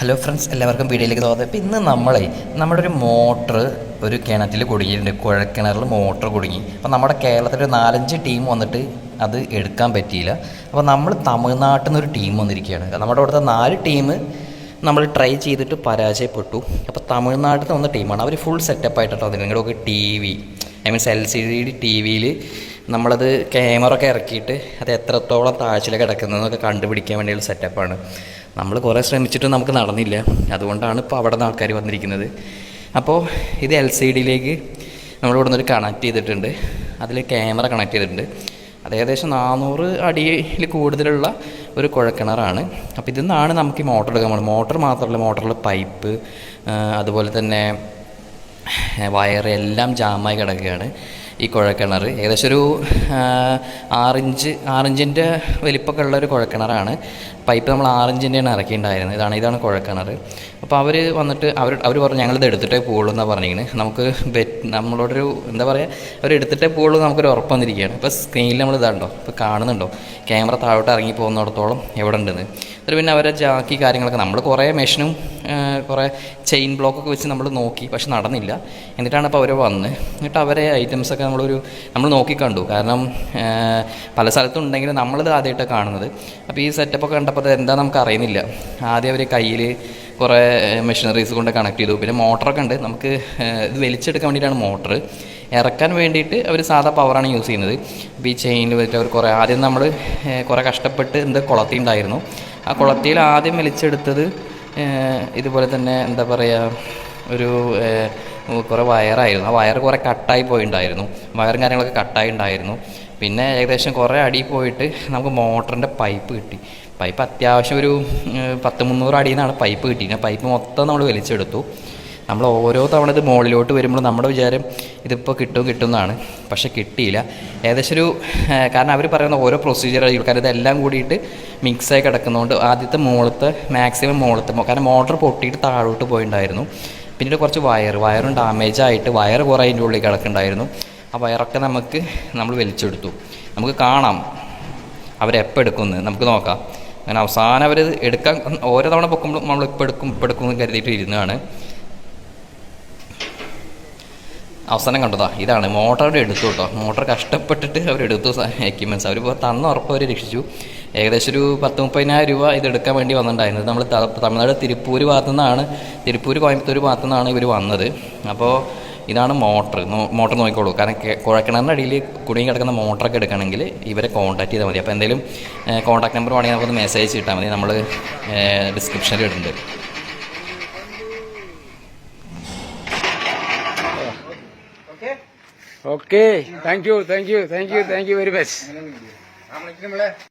Hello friends എല്ലാവർക്കും വീഡിയോയിലേക്ക് തോന്നുന്നത് അപ്പോൾ ഇന്ന് നമ്മളെ നമ്മുടെ ഒരു മോട്ടർ ഒരു കിണറ്റിൽ കുടുങ്ങിയിട്ടുണ്ട്. കുഴക്കിണറിൽ മോട്ടർ കുടുങ്ങി. അപ്പോൾ നമ്മുടെ കേരളത്തിൽ ഒരു നാലഞ്ച് ടീം വന്നിട്ട് അത് എടുക്കാൻ പറ്റിയില്ല. അപ്പോൾ നമ്മൾ തമിഴ്നാട്ടിൽ നിന്ന് ഒരു ടീം വന്നിരിക്കുകയാണ്. നമ്മുടെ അവിടുത്തെ നാല് ടീം നമ്മൾ ട്രൈ ചെയ്തിട്ട് പരാജയപ്പെട്ടു. അപ്പോൾ തമിഴ്നാട്ടിൽ നിന്ന് വന്ന ടീമാണ്. അവർ ഫുൾ സെറ്റപ്പ് ആയിട്ടാണ് നിങ്ങളുടെ നിങ്ങളുടെയൊക്കെ T V I means L C D T വിയിൽ നമ്മളത് ക്യാമറ ഒക്കെ ഇറക്കിയിട്ട് അത് എത്രത്തോളം താഴ്ചയിൽ കിടക്കുന്നതെന്നൊക്കെ കണ്ടുപിടിക്കാൻ വേണ്ടിയുള്ള സെറ്റപ്പാണ് നമ്മൾ കുറേ ശ്രമിച്ചിട്ടും നമുക്ക് നടന്നില്ല. അതുകൊണ്ടാണ് ഇപ്പോൾ അവിടെ നിന്ന് ആൾക്കാർ വന്നിരിക്കുന്നത്. അപ്പോൾ ഇത് എൽ സി ഡിയിലേക്ക് നമ്മൾ ഇവിടെ നിന്ന് കണക്ട് ചെയ്തിട്ടുണ്ട്. അതിൽ ക്യാമറ കണക്ട് ചെയ്തിട്ടുണ്ട്. അത് ഏകദേശം നാനൂറ് അടിയിൽ കൂടുതലുള്ള ഒരു കുഴക്കിണറാണ് അപ്പോൾ ഇതിൽ നിന്നാണ് നമുക്ക് ഈ മോട്ടർ എടുക്കാൻ പോകുന്നത്. മോട്ടർ മാത്രമല്ല മോട്ടറിൽ പൈപ്പ് അതുപോലെ തന്നെ വയർ എല്ലാം ജാമായി കിടക്കുകയാണ്. ഈ കുഴക്കിണർ ഏകദേശം ഒരു ആറിഞ്ച് ആറിഞ്ചിന്റെ വലിപ്പമൊക്കെ ഉള്ള ഒരു കുഴക്കിണറാണ് പൈപ്പ് നമ്മൾ ആറിഞ്ചിന്റെയാണ് ഇറക്കിയിട്ടുണ്ടായിരുന്നത്. ഇതാണ് ഇതാണ് കുഴക്കിണർ അപ്പോൾ അവർ വന്നിട്ട് അവർ അവർ പറഞ്ഞു ഞങ്ങളിത് എടുത്തിട്ടേ പോകുള്ളൂ എന്നാണ് പറഞ്ഞിരിക്കുന്നത് നമുക്ക് ബെറ്റ് നമ്മളോടൊരു എന്താ പറയുക അവർ എടുത്തിട്ടേ പോകുള്ളൂ നമുക്കൊരു ഉറപ്പ് വന്നിരിക്കുകയാണ്. ഇപ്പോൾ സ്ക്രീനിൽ നമ്മൾ ഇതാണ്ടോ ഇപ്പോൾ കാണുന്നുണ്ടോ? ക്യാമറ താഴോട്ട് ഇറങ്ങി പോകുന്നിടത്തോളം എവിടെ ഉണ്ടെന്ന്. എന്നിട്ട് പിന്നെ അവരെ ജാക്കി കാര്യങ്ങളൊക്കെ നമ്മൾ കുറേ മെഷീനും കുറേ ചെയിൻ ബ്ലോക്കൊക്കെ വെച്ച് നമ്മൾ നോക്കി പക്ഷെ നടന്നില്ല. എന്നിട്ടാണ് ഇപ്പോൾ അവർ വന്ന്. എന്നിട്ട് അവരെ ഐറ്റംസൊക്കെ നമ്മളൊരു നമ്മൾ നോക്കി കണ്ടു. കാരണം പല സ്ഥലത്തും ഉണ്ടെങ്കിലും നമ്മളിത് ആദ്യമായിട്ടാണ് കാണുന്നത്. അപ്പോൾ ഈ സെറ്റപ്പൊക്കെ കണ്ടപ്പോൾ എന്താ നമുക്ക് അറിയുന്നില്ല. ആദ്യം അവർ കയ്യിൽ കുറേ മെഷീനറീസ് കൊണ്ട് കണക്ട് ചെയ്തു. പിന്നെ മോട്ടറൊക്കെ ഉണ്ട്. നമുക്ക് ഇത് വലിച്ചെടുക്കാൻ വേണ്ടിയിട്ടാണ് മോട്ടർ ഇറക്കാൻ വേണ്ടിയിട്ട് അവർ സാധാ പവറാണ് യൂസ് ചെയ്യുന്നത്. അപ്പോൾ ഈ ചെയിനിൽ വെച്ചിട്ട് അവർ കുറേ ആദ്യം നമ്മൾ കുറേ കഷ്ടപ്പെട്ട് എന്ത് കുളത്തി ഉണ്ടായിരുന്നു ആ കുളത്തിയിൽ ആദ്യം വലിച്ചെടുത്തത് ഇതുപോലെ തന്നെ എന്താ പറയുക ഒരു കുറേ വയറായിരുന്നു. ആ വയർ കുറേ കട്ടായി പോയിണ്ടായിരുന്നു. വയറും കാര്യങ്ങളൊക്കെ കട്ടായി ഉണ്ടായിരുന്നു പിന്നെ ഏകദേശം കുറേ അടി പോയിട്ട് നമുക്ക് മോട്ടറിന്റെ പൈപ്പ് കിട്ടി. പൈപ്പ് അത്യാവശ്യം ഒരു പത്ത് മുന്നൂറ് അടിയിൽ നിന്നാണ് പൈപ്പ് കിട്ടിയിരുന്നത്. പൈപ്പ് മൊത്തം നമ്മൾ വലിച്ചെടുത്തു. നമ്മൾ ഓരോ തവണ ഇത് മുകളിലോട്ട് വരുമ്പോൾ നമ്മുടെ വിചാരം ഇതിപ്പോൾ കിട്ടും കിട്ടും എന്നാണ് പക്ഷെ കിട്ടിയില്ല. ഏകദേശം ഒരു കാരണം അവർ പറയുന്ന ഓരോ പ്രൊസീജിയർ കാരണം ഇതെല്ലാം കൂടിയിട്ട് മിക്സായി കിടക്കുന്നതുകൊണ്ട് ആദ്യത്തെ മുകളത്തെ മാക്സിമം മുകളത്തെ കാരണം മോട്ടർ പൊട്ടിയിട്ട് താഴോട്ട് പോയിട്ടുണ്ടായിരുന്നു പിന്നീട് കുറച്ച് വയർ വയറും ഡാമേജ് ആയിട്ട് വയർ കുറേ അതിന്റെ ഉള്ളിൽ കിടക്കുന്നുണ്ടായിരുന്നു ആ വയറൊക്കെ നമുക്ക് നമ്മൾ വലിച്ചെടുത്തു. നമുക്ക് കാണാം അവരെപ്പോൾ എടുക്കുമെന്ന്. നമുക്ക് നോക്കാം. അങ്ങനെ അവസാനം അവർ എടുക്കാൻ ഓരോ തവണ പൊക്കുമ്പോൾ നമ്മൾ ഇപ്പോൾ എടുക്കും ഇപ്പോൾ എടുക്കും എന്ന് കരുതിയിട്ട് ഇരുന്നതാണ് അവസാനം കണ്ടതാ. ഇതാണ് മോട്ടറുടെ എടുത്തു കേട്ടോ. മോട്ടർ കഷ്ടപ്പെട്ടിട്ട് അവർ എടുത്തു എക്യുപ്മെന്റ്സ് അവർ ഇപ്പോൾ തന്ന ഉറപ്പ് അവർ രക്ഷിച്ചു. ഏകദേശം ഒരു പത്ത് മുപ്പതിനായിരം രൂപ ഇതെടുക്കാൻ വേണ്ടി വന്നിട്ടുണ്ടായിരുന്നത്. നമ്മൾ തമിഴ്നാട് തിരുപ്പൂർ ഭാഗത്തു നിന്നാണ് തിരുപ്പൂർ കോയമ്പത്തൂർ ഭാഗത്തു നിന്നാണ് ഇവർ വന്നത്. അപ്പോൾ ഇതാണ് മോട്ടർ മോട്ടർ നോക്കിക്കോളൂ. കാരണം കുഴക്കിണറിന്റെ അടിയിൽ കുടുങ്ങി കിടക്കുന്ന മോട്ടറൊക്കെ എടുക്കണമെങ്കിൽ ഇവരെ കോൺടാക്ട് ചെയ്താൽ മതി. അപ്പോൾ എന്തെങ്കിലും കോൺടാക്ട് നമ്പർ വേണമെങ്കിൽ നമുക്കൊന്ന് മെസ്സേജ് ഇട്ടാൽ മതി. നമ്മൾ ഡിസ്ക്രിപ്ഷനിൽ ഇടുന്നുണ്ട്. okay? Okay. Thank you. Thank you. Thank you. Thank you very much.